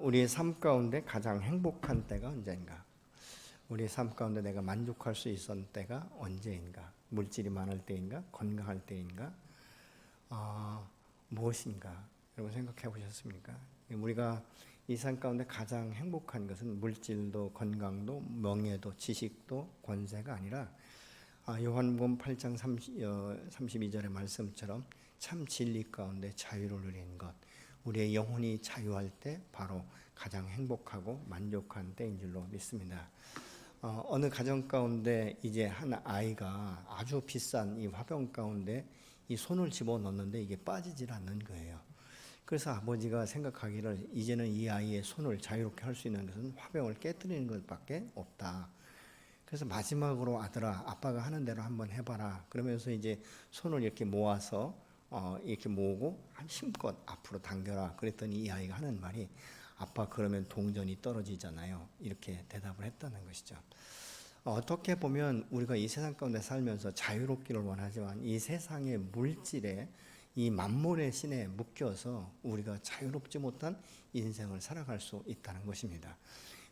우리의 삶 가운데 가장 행복한 때가 언제인가? 우리의 삶 가운데 내가 만족할 수 있었던 때가 언제인가? 물질이 많을 때인가? 건강할 때인가? 아, 무엇인가? 여러분 생각해 보셨습니까? 우리가 이 삶 가운데 가장 행복한 것은 물질도 건강도 명예도 지식도 권세가 아니라 아, 요한복음 8장 30, 어, 32절의 말씀처럼 참 진리 가운데 자유를 누리는 것 우리의 영혼이 자유할 때 바로 가장 행복하고 만족한 때인 줄로 믿습니다. 어, 어느 가정 가운데 이제 한 아이가 아주 비싼 이 화병 가운데 이 손을 집어 넣는데 이게 빠지질 않는 거예요. 그래서 아버지가 생각하기를 이제는 이 아이의 손을 자유롭게 할 수 있는 것은 화병을 깨뜨리는 것밖에 없다. 그래서 마지막으로 아들아, 아빠가 하는 대로 한번 해봐라. 그러면서 이제 손을 이렇게 모아서 어, 이렇게 모으고 힘껏 앞으로 당겨라. 그랬더니 이 아이가 하는 말이 아빠 그러면 동전이 떨어지잖아요. 이렇게 대답을 했다는 것이죠. 어, 어떻게 보면 우리가 이 세상 가운데 살면서 자유롭기를 원하지만 이 세상의 물질에 이 만몬의 신에 묶여서 우리가 자유롭지 못한 인생을 살아갈 수 있다는 것입니다.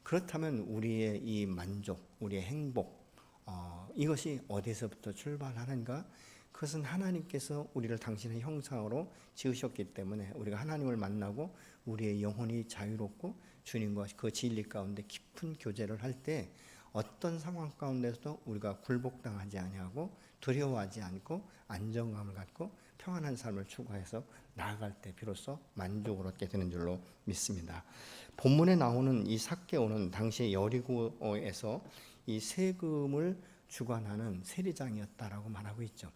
그렇다면 우리의 이 만족, 우리의 행복, 어, 이것이 어디서부터 출발하는가? 그것은 하나님께서 우리를 당신의 형상으로 지으셨기 때문에 우리가 하나님을 만나고 우리의 영혼이 자유롭고 주님과 그 진리 가운데 깊은 교제를 할 때 어떤 상황 가운데서도 우리가 굴복당하지 아니하고 두려워하지 않고 안정감을 갖고 평안한 삶을 추구해서 나아갈 때 비로소 만족을 얻게 되는 줄로 믿습니다. 본문에 나오는 이 삭개오는 당시 여리고에서 이 세금을 주관하는 세리장이었다라고 말하고 있죠.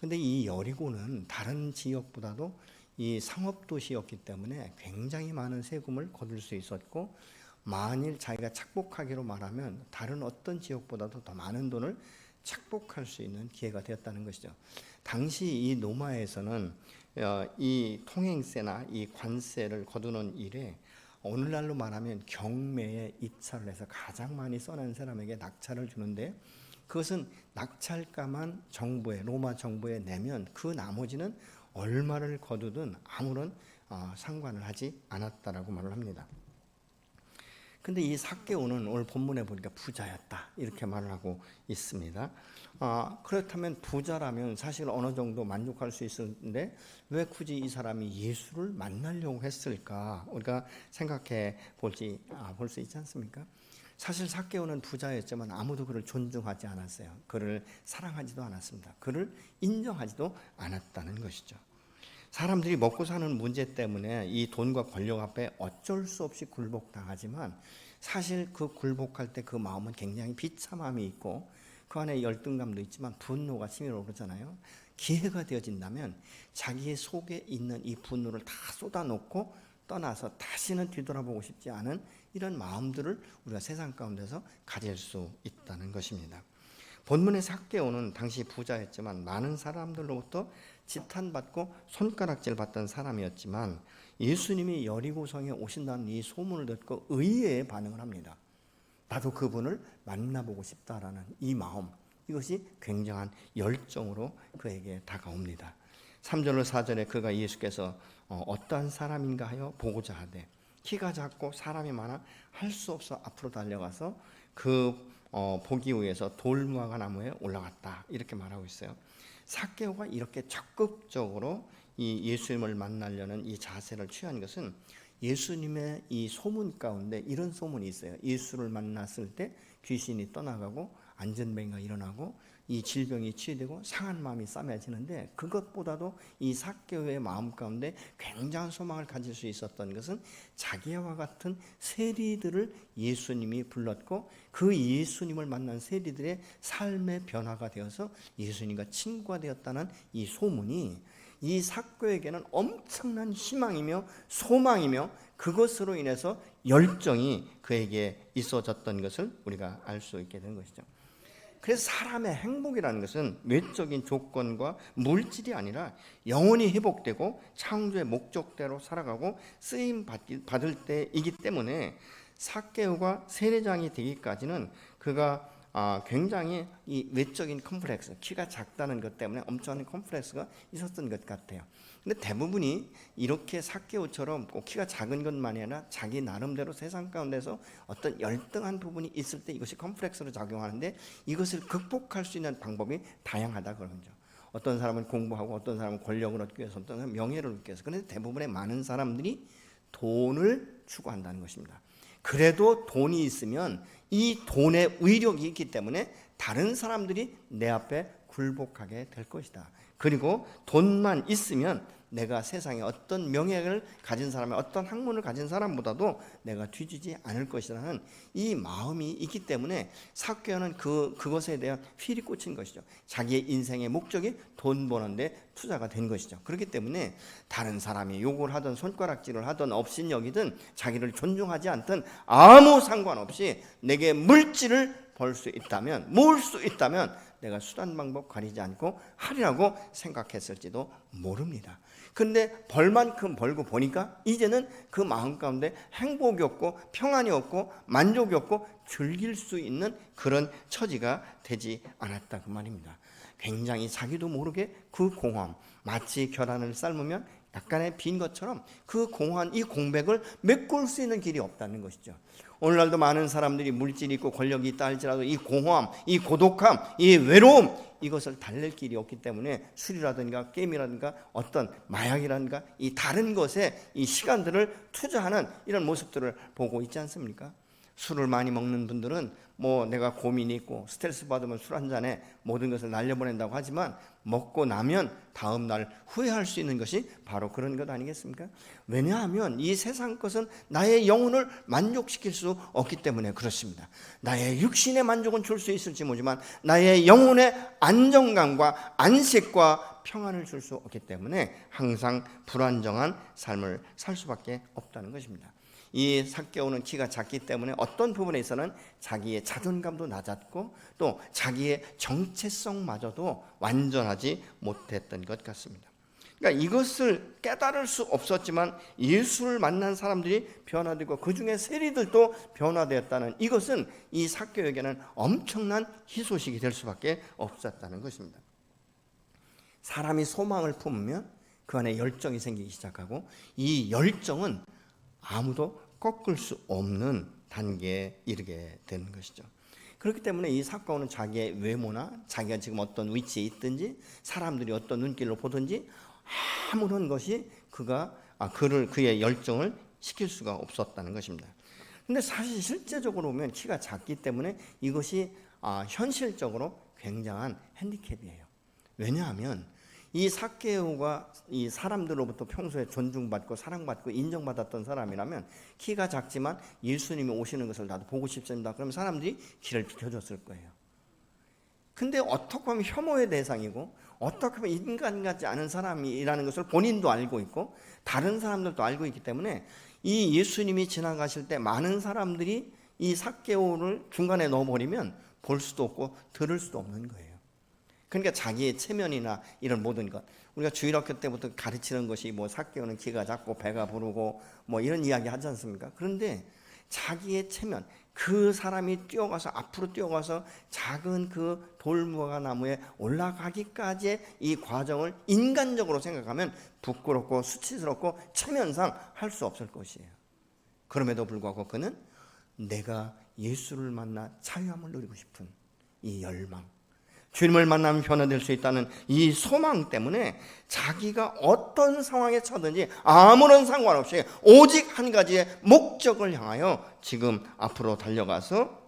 근데 이 여리고는 다른 지역보다도 이 상업 도시였기 때문에 굉장히 많은 세금을 거둘 수 있었고 만일 자기가 착복하기로 말하면 다른 어떤 지역보다도 더 많은 돈을 착복할 수 있는 기회가 되었다는 것이죠. 당시 이 노마에서는 어, 이 통행세나 이 관세를 거두는 일에 오늘날로 말하면 경매에 입찰을 해서 가장 많이 써낸 사람에게 낙찰을 주는데 그것은 낙찰가만 정부에 로마 정부에 내면 그 나머지는 얼마를 거두든 아무런 어, 상관을 하지 않았다라고 말을 합니다. 근데 이 삭개오는 오늘 본문에 보니까 부자였다 이렇게 말을 하고 있습니다. 아, 그렇다면 부자라면 사실 어느 정도 만족할 수 있었는데 왜 굳이 이 사람이 예수를 만나려고 했을까? 우리가 생각해 볼지 아, 볼수 있지 않습니까? 사실 삭개오는 부자였지만 아무도 그를 존중하지 않았어요. 그를 사랑하지도 않았습니다. 그를 인정하지도 않았다는 것이죠. 사람들이 먹고 사는 문제 때문에 이 돈과 권력 앞에 어쩔 수 없이 굴복당하지만 사실 그 굴복할 때 그 마음은 굉장히 비참함이 있고 그 안에 열등감도 있지만 분노가 치밀어 오르잖아요. 기회가 되어진다면 자기의 속에 있는 이 분노를 다 쏟아놓고 떠나서 다시는 뒤돌아보고 싶지 않은 이런 마음들을 우리가 세상 가운데서 가질 수 있다는 것입니다. 본문의 삭개오는 당시 부자였지만 많은 사람들로부터 지탄받고 손가락질 받던 사람이었지만 예수님이 여리고성에 오신다는 이 소문을 듣고 의외의 반응을 합니다. 나도 그분을 만나보고 싶다라는 이 마음 이것이 굉장한 열정으로 그에게 다가옵니다. 3절로 4절에 그가 예수께서 어, 어떠한 사람인가 하여 보고자 하되 키가 작고 사람이 많아 할 수 없어 앞으로 달려가서 그 어, 보기 위해서 돌무화과 나무에 올라갔다 이렇게 말하고 있어요. 사개오가 이렇게 적극적으로 이 예수님을 만나려는 이 자세를 취한 것은 예수님의 이 소문 가운데 이런 소문이 있어요. 예수를 만났을 때 귀신이 떠나가고 안전병이가 일어나고 이 질병이 치유되고 상한 마음이 싸매지는데 그것보다도 이 사개오의 마음 가운데 굉장한 소망을 가질 수 있었던 것은 자기와 같은 세리들을 예수님이 불렀고 그 예수님을 만난 세리들의 삶의 변화가 되어서 예수님과 친구가 되었다는 이 소문이 이 사교에게는 엄청난 희망이며 소망이며 그것으로 인해서 열정이 그에게 있어졌던 것을 우리가 알 수 있게 된 것이죠. 그래서 사람의 행복이라는 것은 외적인 조건과 물질이 아니라 영원히 회복되고 창조의 목적대로 살아가고 쓰임 받을 때이기 때문에 사개오가 세례장이 되기까지는 그가 아, 굉장히 이 외적인 컴플렉스, 키가 작다는 것 때문에 엄청난 컴플렉스가 있었던 것 같아요. 근데 대부분이 이렇게 사케오처럼 꼭 키가 작은 것만이 아니라 자기 나름대로 세상 가운데서 어떤 열등한 부분이 있을 때 이것이 컴플렉스로 작용하는데 이것을 극복할 수 있는 방법이 다양하다 그런 거죠. 어떤 사람은 공부하고 어떤 사람은 권력을 얻기 위해서 어떤 사람은 명예를 얻기 위해서 그런데 대부분의 많은 사람들이 돈을 추구한다는 것입니다. 그래도 돈이 있으면 이 돈의 위력이 있기 때문에 다른 사람들이 내 앞에 굴복하게 될 것이다. 그리고 돈만 있으면 내가 세상에 어떤 명예를 가진 사람의 어떤 학문을 가진 사람보다도 내가 뒤지지 않을 것이라는 이 마음이 있기 때문에 사교는 그 그것에 대한 휠이 꽂힌 것이죠. 자기의 인생의 목적이 돈 버는데 투자가 된 것이죠. 그렇기 때문에 다른 사람이 욕을 하든 손가락질을 하든 업신여기든 자기를 존중하지 않든 아무 상관없이 내게 물질을 벌 수 있다면 모을 수 있다면 내가 수단 방법 가리지 않고 하리라고 생각했을지도 모릅니다. 근데 벌만큼 벌고 보니까 이제는 그 마음 가운데 행복이 없고 평안이 없고 만족이 없고 즐길 수 있는 그런 처지가 되지 않았다 그 말입니다. 굉장히 자기도 모르게 그 공허함 마치 계란을 삶으면 약간의 빈 것처럼 그 공허한 이 공백을 메꿀 수 있는 길이 없다는 것이죠. 오늘날도 많은 사람들이 물질이 있고 권력이 있다 할지라도 이 공허함, 이 고독함, 이 외로움 이것을 달랠 길이 없기 때문에 술이라든가 게임이라든가 어떤 마약이라든가 이 다른 것에 이 시간들을 투자하는 이런 모습들을 보고 있지 않습니까? 술을 많이 먹는 분들은 뭐 내가 고민이 있고 스트레스 받으면 술 한 잔에 모든 것을 날려보낸다고 하지만 먹고 나면 다음 날 후회할 수 있는 것이 바로 그런 것 아니겠습니까? 왜냐하면 이 세상 것은 나의 영혼을 만족시킬 수 없기 때문에 그렇습니다. 나의 육신의 만족은 줄 수 있을지 모르지만 나의 영혼의 안정감과 안식과 평안을 줄 수 없기 때문에 항상 불안정한 삶을 살 수밖에 없다는 것입니다. 이 삭개오는 키가 작기 때문에 어떤 부분에 있어서는 자기의 자존감도 낮았고 또 자기의 정체성마저도 완전하지 못했던 것 같습니다. 그러니까 이것을 깨달을 수 없었지만 예수를 만난 사람들이 변화되고 그 중에 세리들도 변화되었다는 이것은 이 사교에게는 엄청난 희소식이 될 수밖에 없었다는 것입니다. 사람이 소망을 품으면 그 안에 열정이 생기기 시작하고 이 열정은 아무도 꺾을 수 없는 단계에 이르게 되는 것이죠. 그렇기 때문에 이 사건은 자기의 외모나 자기가 지금 어떤 위치에 있든지 사람들이 어떤 눈길로 보든지 아무런 것이 그가 아, 그를 그의 열정을 시킬 수가 없었다는 것입니다. 근데 사실 실제적으로 보면 키가 작기 때문에 이것이 아, 현실적으로 굉장한 핸디캡이에요. 왜냐하면 이 사케오가 이 사람들로부터 평소에 존중받고 사랑받고 인정받았던 사람이라면 키가 작지만 예수님이 오시는 것을 나도 보고 싶습니다. 그러면 사람들이 길을 비켜줬을 거예요. 근데 어떻게 보면 혐오의 대상이고 어떻게 보면 인간 같지 않은 사람이라는 것을 본인도 알고 있고 다른 사람들도 알고 있기 때문에 이 예수님이 지나가실 때 많은 사람들이 이 사케오를 중간에 넣어버리면 볼 수도 없고 들을 수도 없는 거예요. 그러니까 자기의 체면이나 이런 모든 것 우리가 주일학교 때부터 가르치는 것이 뭐 사개오는 키가 작고 배가 부르고 뭐 이런 이야기 하지 않습니까? 그런데 자기의 체면 그 사람이 뛰어가서 앞으로 뛰어가서 작은 그 돌무화 나무에 올라가기까지의 이 과정을 인간적으로 생각하면 부끄럽고 수치스럽고 체면상 할 수 없을 것이에요. 그럼에도 불구하고 그는 내가 예수를 만나 자유함을 누리고 싶은 이 열망 주님을 만나면 변화될 수 있다는 이 소망 때문에 자기가 어떤 상황에 처든지 아무런 상관없이 오직 한 가지의 목적을 향하여 지금 앞으로 달려가서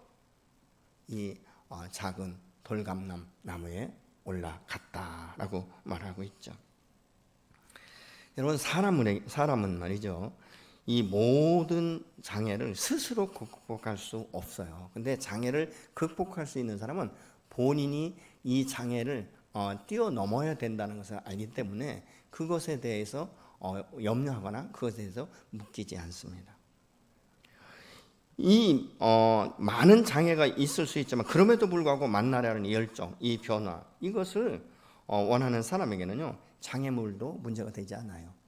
이 어, 작은 돌감람 나무에 올라갔다라고 말하고 있죠. 여러분 사람은 사람은 말이죠. 이 모든 장애를 스스로 극복할 수 없어요. 근데 장애를 극복할 수 있는 사람은 본인이 이 장애를 어, 뛰어넘어야 된다는 것을 알기 때문에 그것에 대해서 어, 염려하거나 그것에 대해서 묶이지 않습니다. 이 어, 많은 장애가 있을 수 있지만 그럼에도 불구하고 만나려는 이 열정, 이 변화 이것을 어, 원하는 사람에게는요 장애물도 문제가 되지 않아요.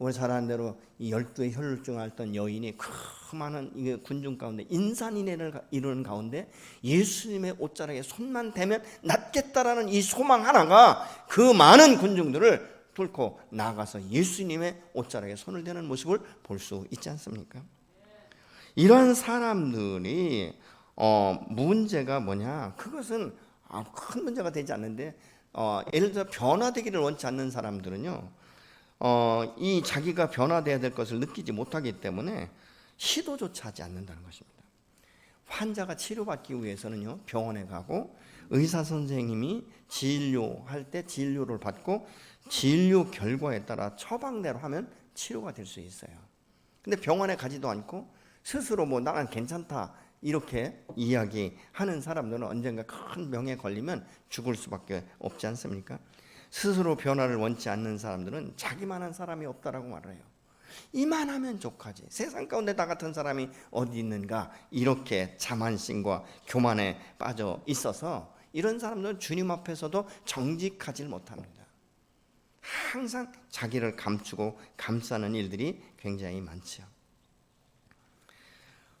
우리 잘 아는 대로 이 열두의 혈루증 앓던 여인이 그 많은 군중 가운데 인산인해를 가- 이루는 가운데 예수님의 옷자락에 손만 대면 낫겠다라는 이 소망 하나가 그 많은 군중들을 뚫고 나가서 예수님의 옷자락에 손을 대는 모습을 볼 수 있지 않습니까? 이런 사람들이 어, 문제가 뭐냐? 그것은 아, 큰 문제가 되지 않는데 어, 예를 들어 변화되기를 원치 않는 사람들은요. 어, 이 자기가 변화돼야 될 것을 느끼지 못하기 때문에 시도조차 하지 않는다는 것입니다. 환자가 치료받기 위해서는요 병원에 가고 의사 선생님이 진료할 때 진료를 받고 진료 결과에 따라 처방대로 하면 치료가 될 수 있어요. 근데 병원에 가지도 않고 스스로 뭐 나는 괜찮다 이렇게 이야기하는 사람들은 언젠가 큰 병에 걸리면 죽을 수밖에 없지 않습니까? 스스로 변화를 원치 않는 사람들은 자기만한 사람이 없다라고 말을 해요. 이만하면 족하지. 세상 가운데 나 같은 사람이 어디 있는가 이렇게 자만심과 교만에 빠져 있어서 이런 사람들은 주님 앞에서도 정직하지 못합니다. 항상 자기를 감추고 감싸는 일들이 굉장히 많지요.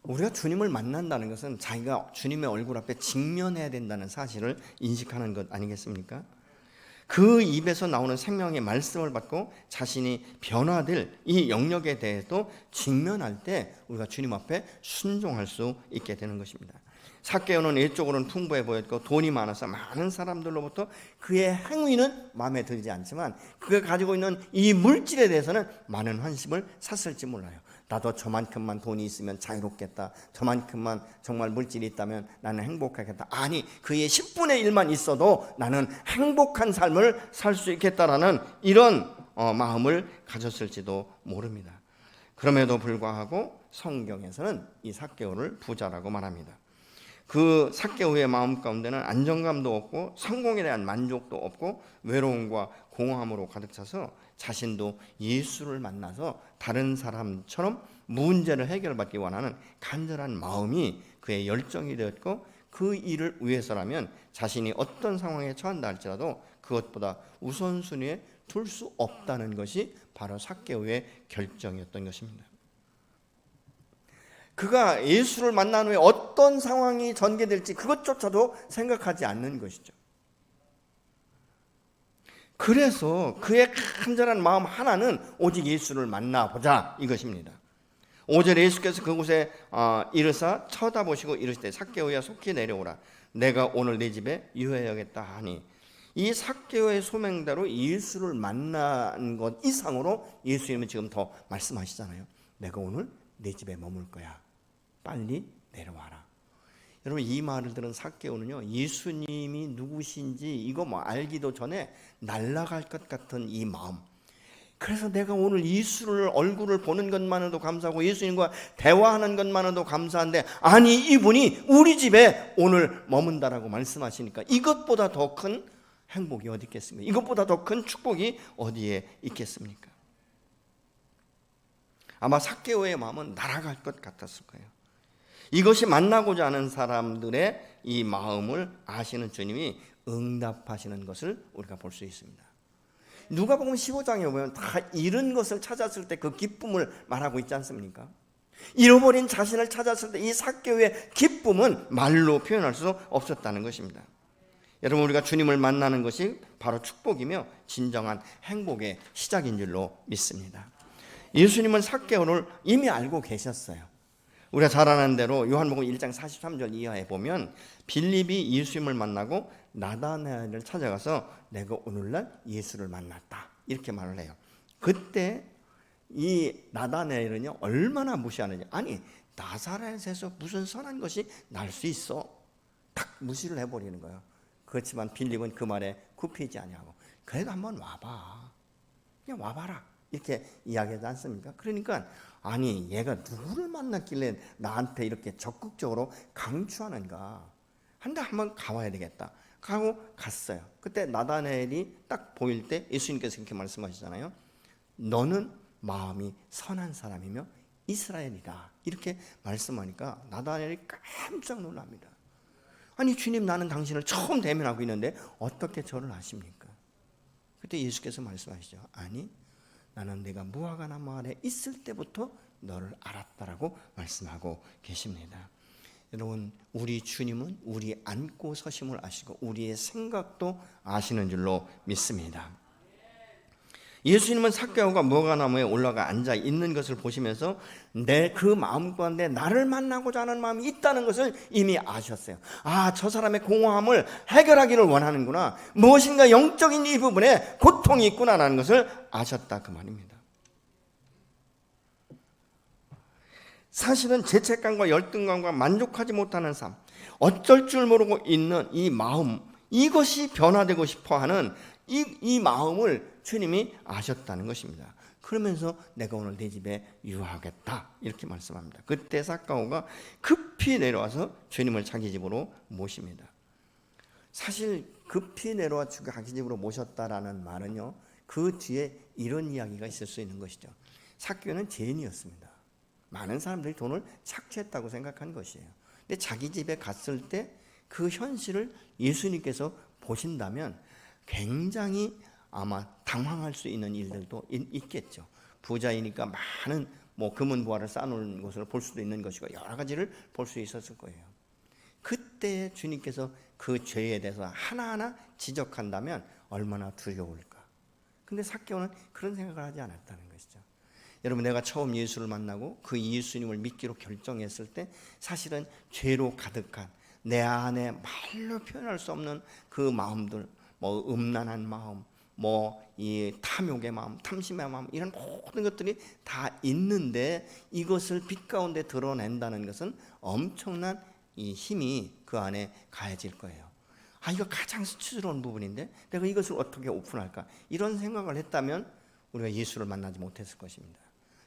우리가 주님을 만난다는 것은 자기가 주님의 얼굴 앞에 직면해야 된다는 사실을 인식하는 것 아니겠습니까? 그 입에서 나오는 생명의 말씀을 받고 자신이 변화될 이 영역에 대해서 직면할 때 우리가 주님 앞에 순종할 수 있게 되는 것입니다. 사케오는 일적으로는 풍부해 보였고 돈이 많아서 많은 사람들로부터 그의 행위는 마음에 들지 않지만 그가 가지고 있는 이 물질에 대해서는 많은 환심을 샀을지 몰라요. 나도 저만큼만 돈이 있으면 자유롭겠다. 저만큼만 정말 물질이 있다면 나는 행복하겠다. 아니, 그의 10분의 1만 있어도 나는 행복한 삶을 살 수 있겠다라는 이런 어, 마음을 가졌을지도 모릅니다. 그럼에도 불구하고 성경에서는 이 사개오를 부자라고 말합니다. 그 사개오의 마음 가운데는 안정감도 없고 성공에 대한 만족도 없고 외로움과 공허함으로 가득 차서 자신도 예수를 만나서 다른 사람처럼 문제를 해결받기 원하는 간절한 마음이 그의 열정이 되었고 그 일을 위해서라면 자신이 어떤 상황에 처한다 할지라도 그것보다 우선순위에 둘 수 없다는 것이 바로 사개오의 결정이었던 것입니다. 그가 예수를 만난 후에 어떤 상황이 전개될지 그것조차도 생각하지 않는 것이죠. 그래서 그의 간절한 마음 하나는 오직 예수를 만나보자 이것입니다. 5절에 예수께서 그곳에 어, 이르사 쳐다보시고 이르시되 삭개오야 속히 내려오라 내가 오늘 내 집에 유해하겠다 하니 이 삭개오의 소명대로 예수를 만난 것 이상으로 예수님은 지금 더 말씀하시잖아요. 내가 오늘 내 집에 머물 거야. 빨리 내려와라. 여러분 이 말을 들은 삭개오는요 예수님이 누구신지 이거 뭐 알기도 전에 날아갈 것 같은 이 마음. 그래서 내가 오늘 예수를 얼굴을 보는 것만으로도 감사하고 예수님과 대화하는 것만으로도 감사한데 아니 이분이 우리 집에 오늘 머문다라고 말씀하시니까 이것보다 더 큰 행복이 어디 있겠습니까? 이것보다 더 큰 축복이 어디에 있겠습니까? 아마 삭개오의 마음은 날아갈 것 같았을 거예요. 이것이 만나고자 하는 사람들의 이 마음을 아시는 주님이 응답하시는 것을 우리가 볼 수 있습니다. 누가복음 15장에 보면 다 잃은 것을 찾았을 때 그 기쁨을 말하고 있지 않습니까? 잃어버린 자신을 찾았을 때 이 사개의 기쁨은 말로 표현할 수 없었다는 것입니다. 여러분 우리가 주님을 만나는 것이 바로 축복이며 진정한 행복의 시작인 줄로 믿습니다. 예수님은 사개오를 이미 알고 계셨어요. 우리가 잘 아는 대로 요한복음 1장 43절 이하에 보면 빌립이 예수님을 만나고 나다나엘을 찾아가서 내가 오늘날 예수를 만났다 이렇게 말을 해요. 그때 이 나다나엘은요 얼마나 무시하느냐 아니 나사렛에서 무슨 선한 것이 날 수 있어 딱 무시를 해버리는 거예요. 그렇지만 빌립은 그 말에 굽히지 아니하고 그래도 한번 와봐 그냥 와봐라 이렇게 이야기하지 않습니까? 그러니까 아니 얘가 누구를 만났길래 나한테 이렇게 적극적으로 강추하는가? 한데 한번 가봐야 되겠다. 하고 갔어요. 그때 나다넬이 딱 보일 때 예수님께서 이렇게 말씀하시잖아요 너는 마음이 선한 사람이며 이스라엘이다. 이렇게 말씀하니까 나다넬이 깜짝 놀랍니다 아니 주님 나는 당신을 처음 대면하고 있는데 어떻게 저를 아십니까? 그때 예수께서 말씀하시죠 아니 나는 내가 무화과나 마을에 있을 때부터 너를 알았다라고 말씀하고 계십니다. 여러분 우리 주님은 우리 안고 서심을 아시고 우리의 생각도 아시는 줄로 믿습니다. 예수님은 삭개오가 무화과나무에 올라가 앉아 있는 것을 보시면서 내 그 마음 가운데 나를 만나고자 하는 마음이 있다는 것을 이미 아셨어요. 아, 저 사람의 공허함을 해결하기를 원하는구나. 무엇인가 영적인 이 부분에 고통이 있구나라는 것을 아셨다 그 말입니다. 사실은 죄책감과 열등감과 만족하지 못하는 삶, 어쩔 줄 모르고 있는 이 마음, 이것이 변화되고 싶어 하는 이, 이 마음을 주님이 아셨다는 것입니다. 그러면서 내가 오늘 내 집에 유하겠다 이렇게 말씀합니다. 그때 사카오가 급히 내려와서 주님을 자기 집으로 모십니다. 사실 급히 내려와 자기 집으로 모셨다라는 말은요. 그 뒤에 이런 이야기가 있을 수 있는 것이죠. 사교는 죄인이었습니다. 많은 사람들이 돈을 착취했다고 생각한 것이에요. 근데 자기 집에 갔을 때 그 현실을 예수님께서 보신다면 굉장히 아마 당황할 수 있는 일들도 있, 겠죠 부자이니까 많은 뭐 금은 부화를 쌓아놓은 것을 볼 수도 있는 것이고 여러 가지를 볼 수 있었을 거예요. 그때 주님께서 그 죄에 대해서 하나하나 지적한다면 얼마나 두려울까. 근데 사개오는 그런 생각을 하지 않았다는 것이죠. 여러분 내가 처음 예수를 만나고 그 예수님을 믿기로 결정했을 때 사실은 죄로 가득한 내 안에 말로 표현할 수 없는 그 마음들, 뭐 음란한 마음, 뭐 이 탐욕의 마음, 탐심의 마음 이런 모든 것들이 다 있는데 이것을 빛 가운데 드러낸다는 것은 엄청난 이 힘이 그 안에 가해질 거예요. 아 이거 가장 수치스러운 부분인데 내가 이것을 어떻게 오픈할까? 이런 생각을 했다면 우리가 예수를 만나지 못했을 것입니다.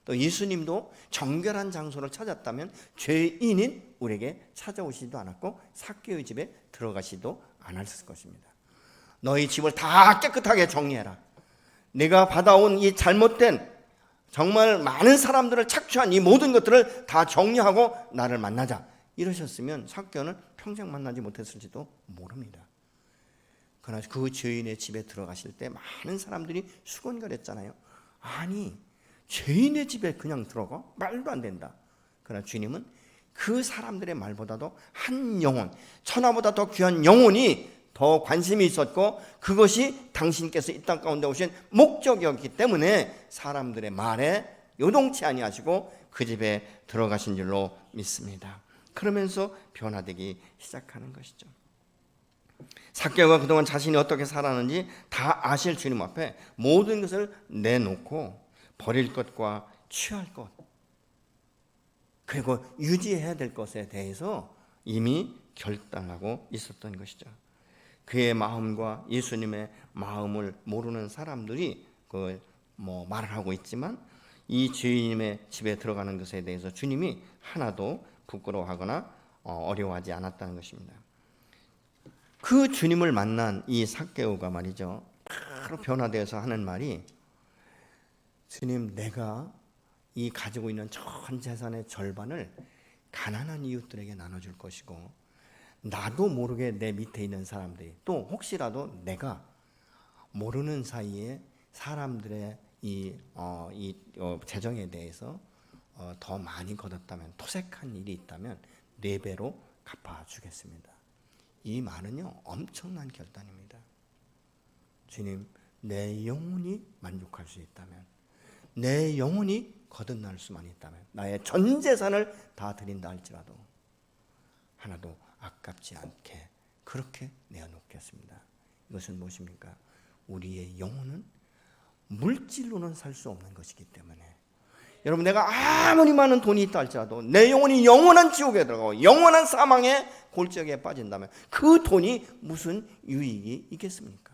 또 예수님도 정결한 장소를 찾았다면 죄인인 우리에게 찾아오시지도 않았고 사개의 집에 들어가시도 않았을 것입니다. 너희 집을 다 깨끗하게 정리해라. 내가 받아온 이 잘못된 정말 많은 사람들을 착취한 이 모든 것들을 다 정리하고 나를 만나자. 이러셨으면 사개는 평생 만나지 못했을지도 모릅니다. 그러나 그 죄인의 집에 들어가실 때 많은 사람들이 수건거렸잖아요. 아니 죄인의 집에 그냥 들어가? 말도 안 된다. 그러나 주님은 그 사람들의 말보다도 한 영혼, 천하보다 더 귀한 영혼이 더 관심이 있었고 그것이 당신께서 이 땅 가운데 오신 목적이었기 때문에 사람들의 말에 요동치 아니하시고 그 집에 들어가신 줄로 믿습니다. 그러면서 변화되기 시작하는 것이죠. 사개가 그동안 자신이 어떻게 살았는지 다 아실 주님 앞에 모든 것을 내놓고 버릴 것과 취할 것 그리고 유지해야 될 것에 대해서 이미 결단하고 있었던 것이죠. 그의 마음과 예수님의 마음을 모르는 사람들이 그뭐 말을 하고 있지만 이 주님의 집에 들어가는 것에 대해서 주님이 하나도 부끄러워하거나 어, 어려워하지 않았다는 것입니다. 그 주님을 만난 이 삭개오가 말이죠. 바로 변화되어서 하는 말이 주님 내가 이 가지고 있는 전 재산의 절반을 가난한 이웃들에게 나눠줄 것이고 나도 모르게 내 밑에 있는 사람들이 또 혹시라도 내가 모르는 사이에 사람들의 이, 어, 이 어, 재정에 대해서 어, 더 많이 거뒀다면 토색한 일이 있다면 네 배로 갚아주겠습니다. 이 말은요 엄청난 결단입니다. 주님 내 영혼이 만족할 수 있다면 내 영혼이 거듭날 수만 있다면 나의 전 재산을 다 드린다 할지라도 하나도 아깝지 않게 그렇게 내어놓겠습니다. 이것은 무엇입니까? 우리의 영혼은 물질로는 살 수 없는 것이기 때문에 여러분 내가 아무리 많은 돈이 있다 할지라도 내 영혼이 영원한 지옥에 들어가고 영원한 사망의 골짜기에 빠진다면 그 돈이 무슨 유익이 있겠습니까?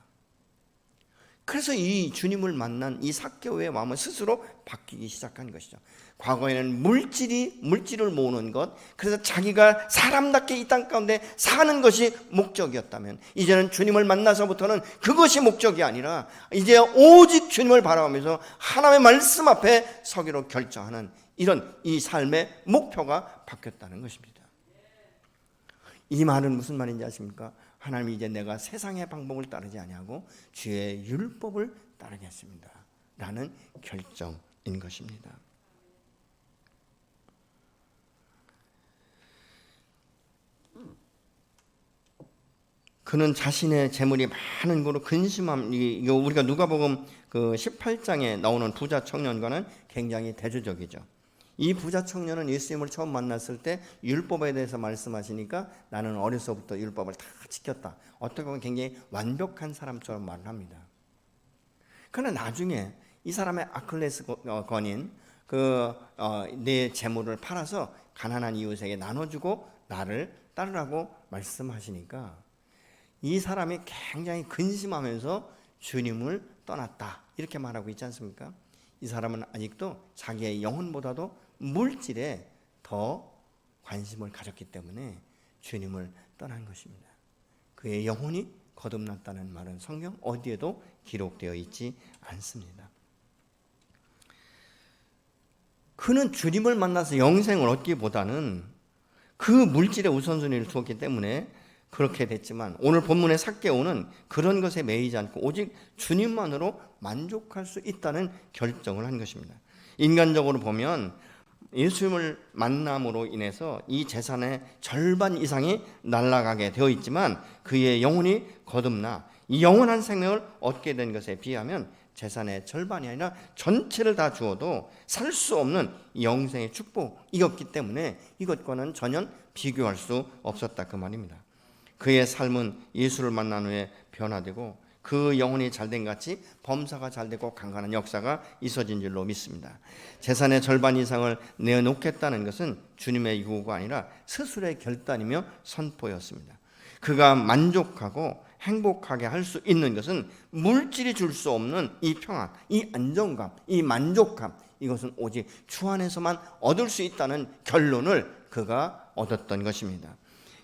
그래서 이 주님을 만난 이 사개오의 마음은 스스로 바뀌기 시작한 것이죠. 과거에는 물질이 물질을 모으는 것, 그래서 자기가 사람답게 이 땅 가운데 사는 것이 목적이었다면 이제는 주님을 만나서부터는 그것이 목적이 아니라 이제 오직 주님을 바라보면서 하나님의 말씀 앞에 서기로 결정하는 이런 이 삶의 목표가 바뀌었다는 것입니다. 이 말은 무슨 말인지 아십니까? 하나님이 이제 내가 세상의 방법을 따르지 아니하고 주의 율법을 따르겠습니다. 라는 결정인 것입니다. 그는 자신의 재물이 많은 거로 근심함 이거 우리가 누가복음 그 18장에 나오는 부자 청년과는 굉장히 대조적이죠. 이 부자 청년은 예수님을 처음 만났을 때 율법에 대해서 말씀하시니까 나는 어려서부터 율법을 다 지켰다. 어떻게 보면 굉장히 완벽한 사람처럼 말을 합니다. 그러나 나중에 이 사람의 아클레스 어, 건인 그내 재물을 팔아서 가난한 이웃에게 나눠주고 나를 따르라고 말씀하시니까 이 사람이 굉장히 근심하면서 주님을 떠났다 이렇게 말하고 있지 않습니까? 이 사람은 아직도 자기의 영혼보다도 물질에 더 관심을 가졌기 때문에 주님을 떠난 것입니다. 그의 영혼이 거듭났다는 말은 성경 어디에도 기록되어 있지 않습니다. 그는 주님을 만나서 영생을 얻기보다는 그 물질에 우선순위를 두었기 때문에 그렇게 됐지만 오늘 본문의 삭개오는 그런 것에 매이지 않고 오직 주님만으로 만족할 수 있다는 결정을 한 것입니다. 인간적으로 보면 예수님을 만남으로 인해서 이 재산의 절반 이상이 날아가게 되어 있지만 그의 영혼이 거듭나 이 영원한 생명을 얻게 된 것에 비하면 재산의 절반이 아니라 전체를 다 주어도 살 수 없는 영생의 축복이었기 때문에 이것과는 전혀 비교할 수 없었다 그 말입니다. 그의 삶은 예수를 만난 후에 변화되고 그 영혼이 잘된 같이 범사가 잘되고 강간한 역사가 있어진 줄로 믿습니다. 재산의 절반 이상을 내놓겠다는 것은 주님의 요구가 아니라 스스로의 결단이며 선포였습니다. 그가 만족하고 행복하게 할 수 있는 것은 물질이 줄 수 없는 이 평안, 이 안정감, 이 만족감, 이것은 오직 주 안에서만 얻을 수 있다는 결론을 그가 얻었던 것입니다.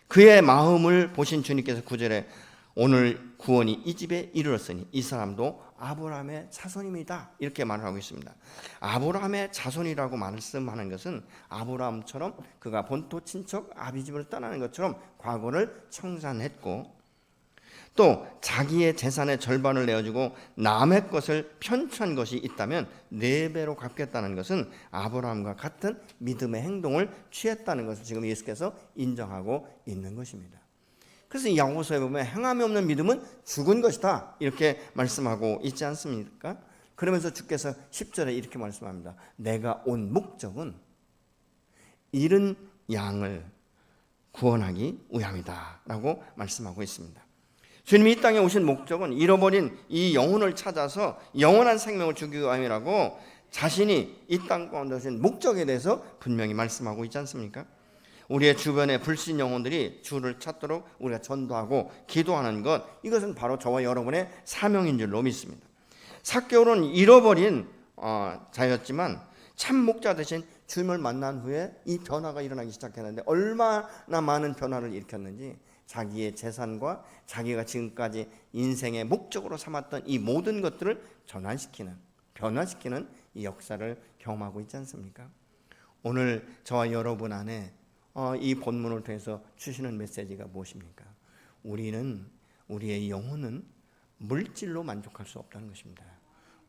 그의 마음을 보신 주님께서 구절에 오늘 구원이 이 집에 이르렀으니 이 사람도 아브라함의 자손입니다. 이렇게 말을 하고 있습니다. 아브라함의 자손이라고 말씀하는 것은 아브라함처럼 그가 본토 친척 아비집을 떠나는 것처럼 과거를 청산했고 또 자기의 재산의 절반을 내어주고 남의 것을 편취한 것이 있다면 네 배로 갚겠다는 것은 아브라함과 같은 믿음의 행동을 취했다는 것을 지금 예수께서 인정하고 있는 것입니다. 그래서 야고보서에 보면 행함이 없는 믿음은 죽은 것이다 이렇게 말씀하고 있지 않습니까? 그러면서 주께서 10절에 이렇게 말씀합니다. 내가 온 목적은 잃은 양을 구원하기 위함이다라고 말씀하고 있습니다. 주님이 이 땅에 오신 목적은 잃어버린 이 영혼을 찾아서 영원한 생명을 주기 위함이라고 자신이 이 땅 가운데 오신 목적에 대해서 분명히 말씀하고 있지 않습니까? 우리의 주변의 불신 영혼들이 주를 찾도록 우리가 전도하고 기도하는 것 이것은 바로 저와 여러분의 사명인 줄로 믿습니다. 사개월은 잃어버린 어, 자였지만 참 목자 대신 주님을 만난 후에 이 변화가 일어나기 시작했는데 얼마나 많은 변화를 일으켰는지 자기의 재산과 자기가 지금까지 인생의 목적으로 삼았던 이 모든 것들을 전환시키는 변화시키는 이 역사를 경험하고 있지 않습니까? 오늘 저와 여러분 안에 어, 이 본문을 통해서 주시는 메시지가 무엇입니까? 우리는 우리의 영혼은 물질로 만족할 수 없다는 것입니다.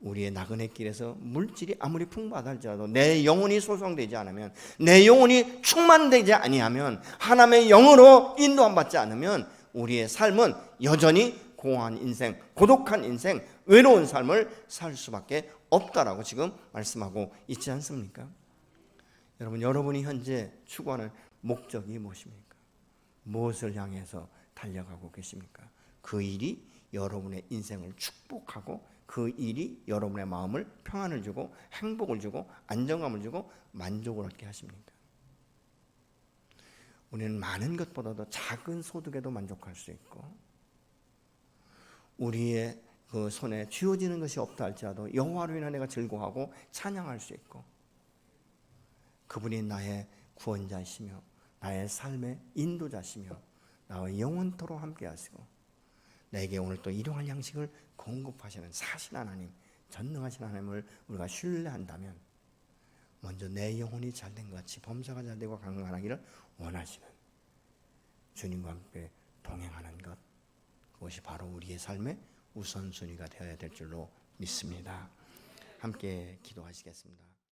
우리의 나그네 길에서 물질이 아무리 풍부하다 할지라도 내 영혼이 소성되지 않으면 내 영혼이 충만되지 아니하면 하나님의 영으로 인도함 받지 않으면 우리의 삶은 여전히 공허한 인생, 고독한 인생, 외로운 삶을 살 수밖에 없다라고 지금 말씀하고 있지 않습니까? 여러분, 여러분이 현재 추구하는 목적이 무엇입니까? 무엇을 향해서 달려가고 계십니까? 그 일이 여러분의 인생을 축복하고 그 일이 여러분의 마음을 평안을 주고 행복을 주고 안정감을 주고 만족을 얻게 하십니다. 우리는 많은 것보다도 작은 소득에도 만족할 수 있고 우리의 그 손에 쥐어지는 것이 없다 할지라도 여호와로 인하 내가 즐거워하고 찬양할 수 있고 그분이 나의 구원자이시며 나의 삶의 인도자시며 나와 영원토록 함께 하시고 내게 오늘 또 일용할 양식을 공급하시는 사신 하나님, 전능하신 하나님을 우리가 신뢰한다면 먼저 내 영혼이 잘된 것 같이 범사가 잘되고 강건하기를 원하시는 주님과 함께 동행하는 것 그것이 바로 우리의 삶의 우선순위가 되어야 될 줄로 믿습니다. 함께 기도하시겠습니다.